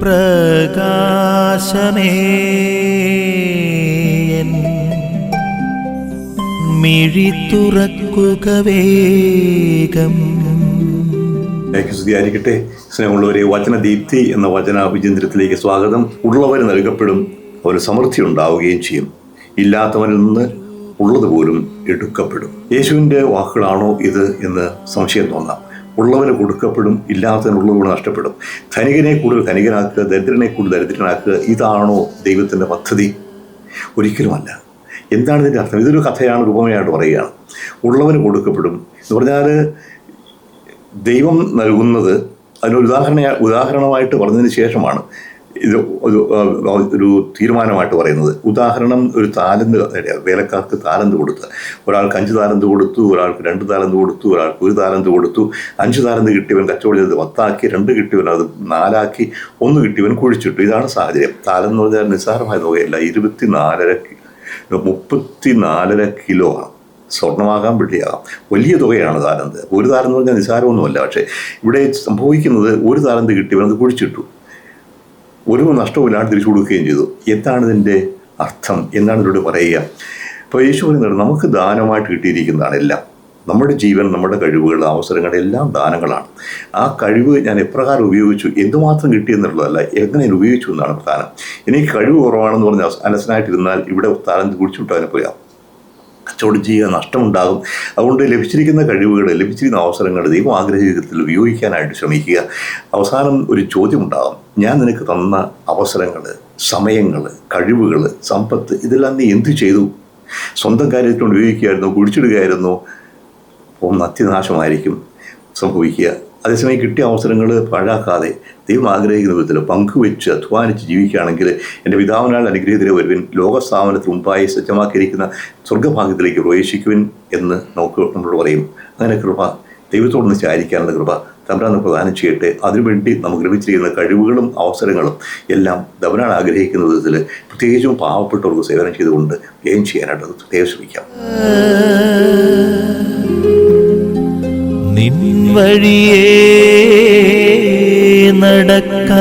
പ്രകാശമേ. മിഴി തുറക്കുക വേഗം. സ്തുതിയായിരിക്കട്ടെ. സ്നേഹമുള്ളവരെ വചനദീപ്തി എന്ന വചന വിചിന്തനത്തിലേക്ക് സ്വാഗതം. ഉള്ളവർ നൽകപ്പെടും അവർ സമൃദ്ധി ഉണ്ടാവുകയും ചെയ്യും. ഇല്ലാത്തവനിൽ നിന്ന് ഉള്ളതുപോലും എടുക്കപ്പെടും. യേശുവിന്റെ വാക്കുകളാണോ ഇത് എന്ന് സംശയം തോന്നാം. ഉള്ളവന് കൊടുക്കപ്പെടും ഇല്ലാത്തതിന് ഉള്ളവന് നഷ്ടപ്പെടും. ധനികനെ കൂടുതൽ ധനികനാക്കുക ദരിദ്രനെ കൂടുതൽ ദരിദ്രനാക്കുക ഇതാണോ ദൈവത്തിന്റെ പദ്ധതി? ഒരിക്കലുമല്ല. എന്താണ് ഇതിന്റെ അർത്ഥം? ഇതൊരു കഥയാണ് രൂപമയായിട്ട് പറയുകയാണ്. ഉള്ളവന് കൊടുക്കപ്പെടും. എന്ന് പറഞ്ഞാൽ ദൈവം നൽകുന്നത് അതിനൊരു ഉദാഹരണ ഉദാഹരണമായിട്ട് പറഞ്ഞതിന് ശേഷമാണ് ഇത് ഒരു തീരുമാനമായിട്ട് പറയുന്നത്. ഉദാഹരണം ഒരു താലന്ത് വേലക്കാർക്ക് താലന്ത് കൊടുത്ത്. ഒരാൾക്ക് അഞ്ച് താലന്ത് കൊടുത്തു ഒരാൾക്ക് രണ്ട് താലന്ത് കൊടുത്തു ഒരാൾക്ക് ഒരു താലന്ത് കൊടുത്തു. അഞ്ച് താലന്ത് കിട്ടിയവൻ കച്ചവടം ചെയ്ത് പത്താക്കി രണ്ട് കിട്ടിയവൻ അത് നാലാക്കി ഒന്ന് കിട്ടിയവൻ കുഴിച്ചിട്ടു. ഇതാണ് സാഹചര്യം. താലം എന്ന് പറഞ്ഞാൽ നിസ്സാരമായ തുകയല്ല ഇരുപത്തി നാലര മുപ്പത്തി നാലര കിലോ ആണ്. സ്വർണമാകാം വെള്ളിയാകാം. വലിയ തുകയാണ് താലന്ത്. ഒരു താലം എന്ന് പറഞ്ഞാൽ നിസ്സാരമൊന്നുമല്ല. പക്ഷേ ഇവിടെ സംഭവിക്കുന്നത് ഒരു താലന്ത് കിട്ടിയവൻ അത് കുഴിച്ചിട്ടു. ഒരു നഷ്ടവുമില്ലാണ്ട് തിരിച്ചു കൊടുക്കുകയും ചെയ്തു. എന്താണ് ഇതിന്റെ അർത്ഥം? എന്നാണ് ഇതിലൂടെ പറയുക? അപ്പോൾ യേശു പറയുന്നത് നമുക്ക് ദാനമായിട്ട് കിട്ടിയിരിക്കുന്നതാണ് എല്ലാം. നമ്മുടെ ജീവൻ നമ്മുടെ കഴിവുകൾ അവസരങ്ങൾ എല്ലാം ദാനങ്ങളാണ്. ആ കഴിവ് ഞാൻ എപ്രകാരം ഉപയോഗിച്ചു? എന്തുമാത്രം കിട്ടി എന്നുള്ളതല്ല എങ്ങനെ ഉപയോഗിച്ചു എന്നാണ് പ്രധാനം. എനിക്ക് കഴിവ് കുറവാണെന്ന് പറഞ്ഞ് അലസനായിട്ടിരുന്നാൽ ഇവിടെ താലന്ത് കുടിച്ചുവിട്ട് അതിനെ പോയാം കച്ചവടം ചെയ്യുക നഷ്ടമുണ്ടാകും. അതുകൊണ്ട് ലഭിച്ചിരിക്കുന്ന കഴിവുകൾ ലഭിച്ചിരിക്കുന്ന അവസരങ്ങൾ ദൈവം ആഗ്രഹിക്കത്തിൽ ഉപയോഗിക്കാനായിട്ട് ശ്രമിക്കുക. അവസാനം ഒരു ചോദ്യമുണ്ടാകും. ഞാൻ നിനക്ക് തന്ന അവസരങ്ങൾ സമയങ്ങൾ കഴിവുകൾ സമ്പത്ത് ഇതെല്ലാം നീ എന്തു ചെയ്തു? സ്വന്തം കാര്യത്തിനോട് ഉപയോഗിക്കുകയായിരുന്നു കുടിച്ചിടുകയായിരുന്നു അപ്പോൾ നത്യനാശമായിരിക്കും സംഭവിക്കുക. അതേസമയം കിട്ടിയ അവസരങ്ങൾ പാഴാക്കാതെ ദൈവം ആഗ്രഹിക്കുന്ന വിധത്തിൽ പങ്കുവെച്ച് അധ്വാനിച്ച് ജീവിക്കുകയാണെങ്കിൽ എന്റെ പിതാവിനാൽ അനുഗ്രഹത്തിലെ ഒരുവൻ ലോകസ്ഥാപനത്തിന് മുമ്പായി സജ്ജമാക്കിയിരിക്കുന്ന സ്വർഗഭാഗ്യത്തിലേക്ക് പ്രവേശിക്കുവൻ എന്ന് നമുക്ക് നമ്മളോട് പറയും. അങ്ങനെ കൃപ ദൈവത്തോടൊന്ന് ചാരിക്കാനുള്ള കൃപ തമ്പ്രാന്ന് പ്രദാനം ചെയ്യട്ടെ. അതിനുവേണ്ടി നമുക്ക് ലഭിച്ചിരിക്കുന്ന കഴിവുകളും അവസരങ്ങളും എല്ലാം ദവനാണ് ആഗ്രഹിക്കുന്ന വിധത്തിൽ പ്രത്യേകിച്ചും പാവപ്പെട്ടവർക്ക് സേവനം ചെയ്തുകൊണ്ട് വ്യയം ചെയ്യാനായിട്ട് പ്രത്യേകം ശ്രമിക്കാം. നിൻ വഴിയേ നടക്ക